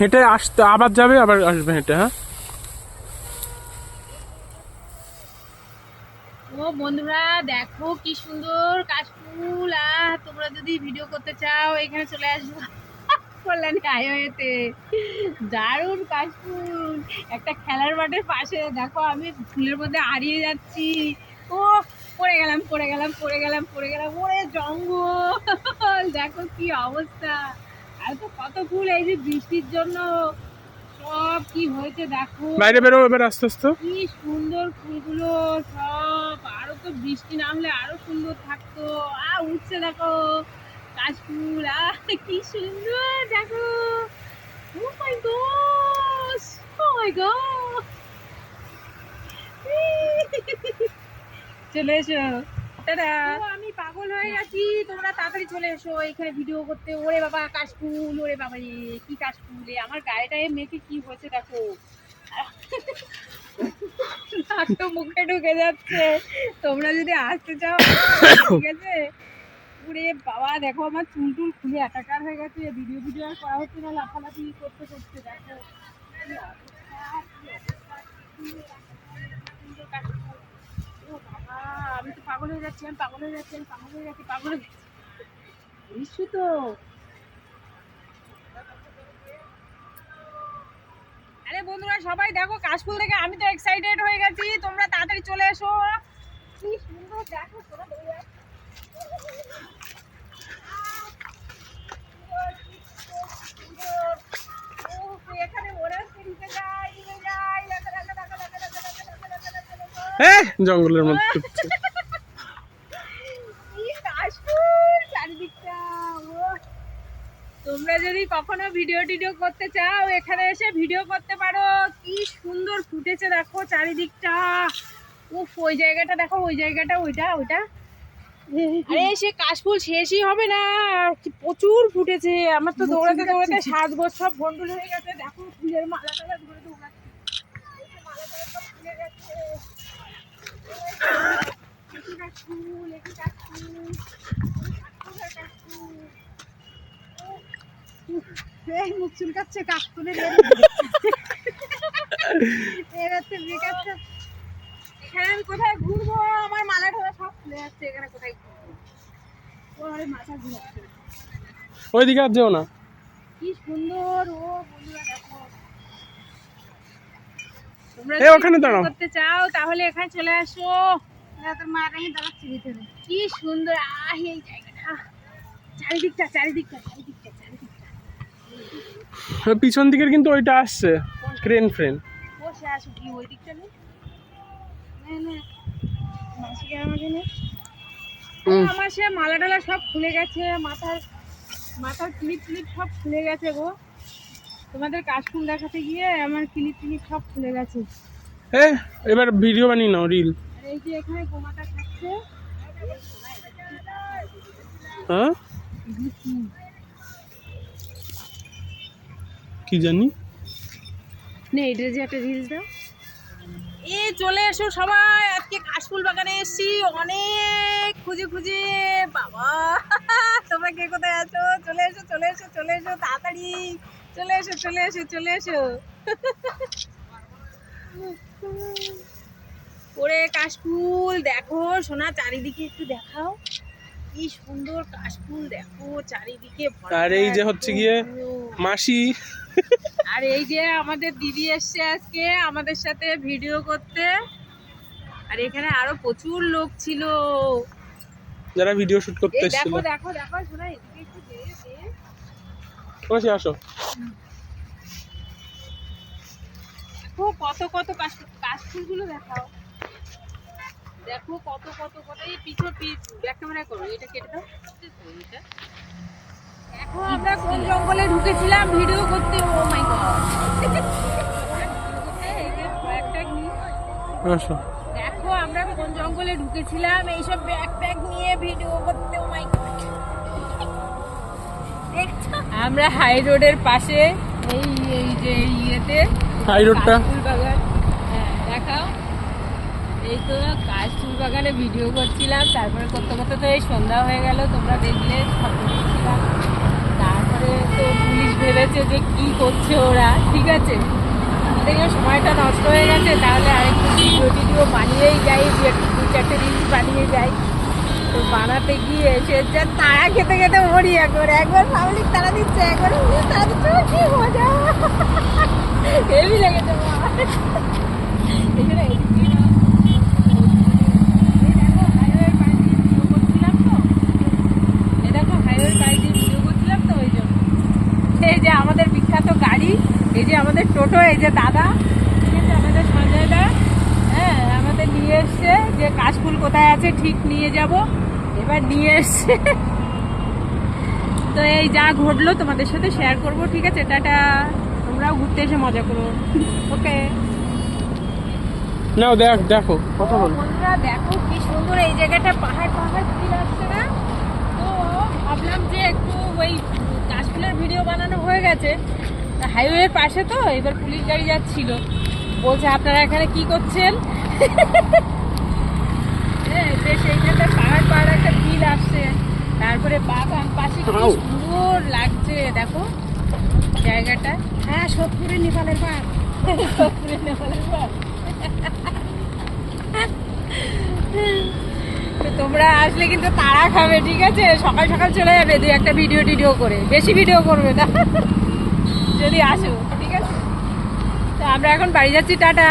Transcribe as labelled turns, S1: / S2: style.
S1: হেঁটে আসতে, আবার যাবে, আবার আসবে হেঁটে হ্যাঁ?
S2: ও বন্ধুরা, দেখো কি সুন্দর কাশফুল আহ তোমরা যদি ভিডিও করতে চাও, এখানে চলে আসব। কল্যাণী হাইওয়েতে। দারুণ কাশফুল। একটা খেলার মাঠের পাশে, দেখো আমি ফুলের মধ্যে হারিয়ে যাচ্ছি। ও পড়ে গেলাম পড়ে গেলাম পড়ে গেলাম পড়ে গেলাম। ওরে জঙ্গল! দেখো কি অবস্থা। আর তো কত ফুল এই যে বৃষ্টির জন্য সব কি হয়েছে দেখো।
S1: বাইরে বেরো এবার আস্তে আস্তে।
S2: কি সুন্দর ফুলগুলো সব আরও তো বৃষ্টি নামলে আরও সুন্দর থাকতো। আ উঠছে দেখো কাশফুল আ কি সুন্দর দেখো। ও মাই গড ও মাই গড চলে এসো। টাটা। হয়ে গেছি, তোমরা তাড়াতাড়ি চলে এসো, এখানে ভিডিও করতে। ওরে বাবা, কাশফুল, ওরে বাবা রে, কি কাশফুল এ আমার গায়েটায় মেয়েকে কি হয়েছে দেখো। নাকটা মুখে ঢুকে যাচ্ছে। তোমরা যদি আসতে চাও, ঠিক আছে? ওরে বাবা, দেখো আমার চুল টুল খুলে একাকার হয়ে গেছে। ভিডিও ভিডিও আর করা হচ্ছে না, লাফালাফি করতে করতে, দেখো। আমি তো পাগল হয়ে যাচ্ছি, আমি পাগল হয়ে যাচ্ছি, আমি পাগল হয়ে যাচ্ছি, পাগল হয়ে যাচ্ছি। নিশ্চয় তো। আরে বন্ধুরা, সবাই দেখো, কাশফুল থেকে আমি তো এক্সাইটেড হয়ে গেছি। তোমরা তাড়াতাড়ি চলে এসো। কি সুন্দর দেখো
S1: হ্যাঁ? জঙ্গলের মধ্যে।
S2: তোমরা যদি কখনো ভিডিও টিডিও করতে চাও এখানে এসে ভিডিও করতে পারো। কি সুন্দর ফুটেছে দেখো চারিদিকটা। উফ ওই জায়গাটা দেখো ওই জায়গাটা ওইটা ওইটা। আরে সে কাশফুল শেষই হবে না। প্রচুর ফুটেছে। আমার তো দৌড়াতে দৌড়াতে সাত বছর সব ভন্ডুল হয়ে গেছে। দেখো ফুলের মালা টালা ধরে দৌড়াচ্ছে। মালা টালা সব ফুলে গেছে। এই মুখ চুলকাচ্ছে এখানে আমি কোথায় ঘুরবো? আমার মালা ঠালা সব খুলে যাচ্ছে এখানে কোথায় ঘুরবো? ওর মাথা ঘুরাচ্ছে।
S1: ওইদিকে আর যেও না।
S2: কি সুন্দর ও বন্ধুরা। তোমরা
S1: ওখানে দাঁড়াও।
S2: করতে চাও তাহলে এখানে চলে আসো। তোর মা রেখে দাঁড়াচ্ছি ভিতরে কি সুন্দর আহ এই জায়গাটা। চারিদিকটা চারিদিকটা চারিদিকটা চারিদিকটা।
S1: পিছন দিকের কিন্তু ওইটা আসছে ক্রেন ফ্রেন।
S2: বসে আসো কি ওই দিকটা নেই? না না। মাসিকে আমাকে নেই আমার সে মালা টালা সব খুলে গেছে মাথার মাথার ক্লিপ ক্লিপ সব খুলে গেছে গো। তোমাদের কাশফুল দেখাতে গিয়ে আমার ক্লিপ ক্লিপ সব খুলে গেছে।
S1: এ এবার ভিডিও বানিয়ে নাও রিল
S2: এই যে এখানে গোমাতা খাচ্ছে।
S1: হ্যাঁ?
S2: কি?
S1: জানি?
S2: নে এটা যে একটা রিলস দাও। এ চলে এসো সবাই আজকে কাশফুল বাগানে এসেছি। অনেক খুঁজে খুঁজে বাবা তোমরা কে কোথায় আছো? চলে এসো চলে এসো চলে এসো তাড়াতাড়ি। চলে এসো চলে এসো চলে এসো। ওরে কাশফুল দেখো সোনা চারিদিকে একটু দেখাও। কি সুন্দর কাশফুল দেখো চারিদিকে
S1: আর এই যে হচ্ছে গিয়ে মাসি।
S2: আর এই যে আমাদের দিদি এসছে আজকে আমাদের সাথে ভিডিও করতে। আর এখানে আরও প্রচুর লোক ছিল।
S1: যারা ভিডিও শুট করতে এসেছিল
S2: দেখো দেখো দেখো শোনা এদিকে একটু দে দে।
S1: মাসি আসো।
S2: দেখো কত কত কাশ- কাশফুলগুলো দেখাও। দেখো কত কত কত এই ব্যাক ক্যামেরা করো এটা কেটে দাও। এটা দেখো আমরা কোন জঙ্গলে ঢুকেছিলাম ভিডিও করতে ও মাই গড। দেখো আমরা কোন জঙ্গলে ঢুকেছিলাম এইসব ব্যাগ প্যাক নিয়ে ভিডিও করতে. দেখছ? আমরা হাই রোডের পাশে এই এই যে ইয়েতে
S1: হাই রোডটা
S2: বাগান হ্যাঁ দেখাও। এই তো কাশফুল বাগানে ভিডিও করছিলাম তারপরে করতে করতে তো এই সন্ধ্যা হয়ে গেল তোমরা দেখলে তারপরে তো পুলিশ ভেবেছে যে কি করছে ওরা ঠিক আছে? দেখে সময়টা নষ্ট হয়ে গেছে তাহলে আরেকটু ভিডিও টিডিও বানিয়েই যাই দু চারটে রিলস বানিয়ে যাই। বানাতে গিয়ে সে যা তারা খেতে খেতে মরি একবার একবার পাবলিক তারা দিচ্ছে, একবার উনি তারা দিচ্ছে কি মজা। হেভি লেগেছে। এই যে আমাদের বিখ্যাত গাড়ি, এই যে আমাদের টোটো, এই যে দাদা, ঠিক আছে, আমাদের সঞ্জয় হ্যাঁ আমাদের নিয়ে এসছে যে কাশফুল কোথায় আছে, ঠিক নিয়ে যাব। এবার নিয়ে এসছে তো এই যা ঘটলো তোমাদের সাথে শেয়ার করব ঠিক আছে? টাটা। তোমরাও ঘুরতে এসে মজা করো। ওকে।
S1: নাও দেখ দেখো কথা বল।
S2: বন্ধুরা দেখো কি সুন্দর এই জায়গাটা পাহাড় পাহাড় ফিল আসছে না? তো ভাবলাম যে একটু ওই কাশফুলের ভিডিও বানানো হয়ে গেছে। হাইওয়ের পাশে তো এবার পুলিশ গাড়ি যাচ্ছিল। বলছে আপনারা এখানে কি করছেন? হ্যাঁ বেশ এইখানটা পাহাড় পাহাড় একটা ফিল আসছে। তারপরে বাগান পাশে কি সুন্দর লাগছে দেখো জায়গাটা। হ্যাঁ সোদপুরে নেপালের পাহাড় সোদপুরে নেপালের পাহাড় তোমরা আসলে কিন্তু তারা খাবে ঠিক আছে? সকাল সকাল চলে যাবে দুই একটা ভিডিও টিডিও করে। বেশি ভিডিও করবে না। যদি আসো ঠিক আছে? তো আমরা এখন বাড়ি যাচ্ছি টাটা।